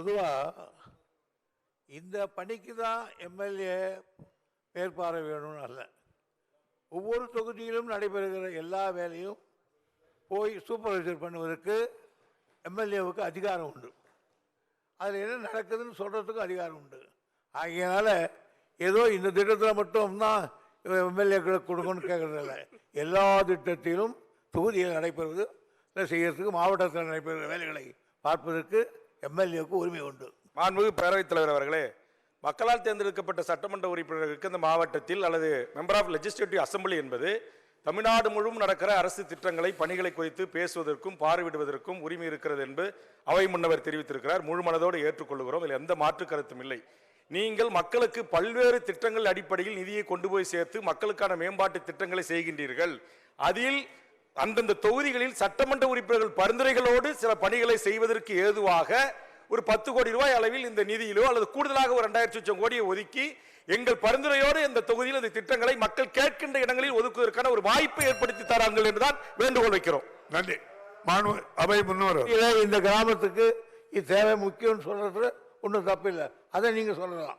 பொதுவாக இந்த பணிக்கு தான் எம்எல்ஏ மேற்பார்வை வேணும்னு அல்ல. ஒவ்வொரு தொகுதியிலும் நடைபெறுகிற எல்லா வேலையும் போய் சூப்பர்வைசர் பண்ணுவதற்கு எம்எல்ஏவுக்கு அதிகாரம் உண்டு. அதில் என்ன நடக்குதுன்னு சொல்கிறதுக்கும் அதிகாரம் உண்டு. ஆகையினால ஏதோ இந்த திட்டத்தில் மட்டும்தான் எம்எல்ஏக்களுக்கு கொடுக்கணும்னு கேட்குறதில்ல எல்லா திட்டத்திலும் தொகுதியில் நடைபெறுவது இல்லை செய்யறதுக்கு மாவட்டத்தில் நடைபெறுகிற வேலைகளை பார்ப்பதற்கு எம்எல்ஏவுக்கு உரிமை உண்டு. மாண்புமிகு பேரவைத் தலைவர் அவர்களே மக்களால் தேர்ந்தெடுக்கப்பட்ட சட்டமன்ற உறுப்பினர்களுக்கு இந்த மாவட்டத்தில் அல்லது மெம்பர் ஆஃப் லெஜிஸ்லேட்டிவ் அசம்பிளி என்பது தமிழ்நாடு முழுவதும் நடக்கிற அரசு திட்டங்களை பணிகளை குறித்து பேசுவதற்கும் பார்வையிடுவதற்கும் உரிமை இருக்கிறது என்று அவை முன்னவர் தெரிவித்திருக்கிறார். முழு மனதோடு ஏற்றுக்கொள்கிறோம். இதில் எந்த மாற்று கருத்தும் இல்லை. நீங்கள் மக்களுக்கு பல்வேறு திட்டங்கள் அடிப்படையில் நிதியை கொண்டு போய் சேர்த்து மக்களுக்கான மேம்பாட்டு திட்டங்களை செய்கின்றீர்கள். அதில் அந்தந்த தொகுதிகளில் சட்டமன்ற உறுப்பினர்கள் பரிந்துரைகளோடு சில பணிகளை செய்வதற்கு ஏதுவாக ஒரு பத்து கோடி ரூபாய் அளவில் இந்த நிதியிலோ அல்லது கூடுதலாக ஒரு ரெண்டாயிரத்தி லட்சம் கோடியை ஒதுக்கி எங்கள் பரிந்துரையோடு இந்த தொகுதியில் இந்த திட்டங்களை மக்கள் கேட்கின்ற இடங்களில் ஒதுக்குவதற்கான ஒரு வாய்ப்பை ஏற்படுத்தி தராங்கள் என்றுதான் வேண்டுகோள் வைக்கிறோம். நன்றி. மாண்பு அவை முன்னோர் இந்த கிராமத்துக்கு இது தேவை முக்கியம்னு சொல்கிறதுல ஒன்றும் தப்பு இல்லை. அதை நீங்கள் சொல்லலாம்.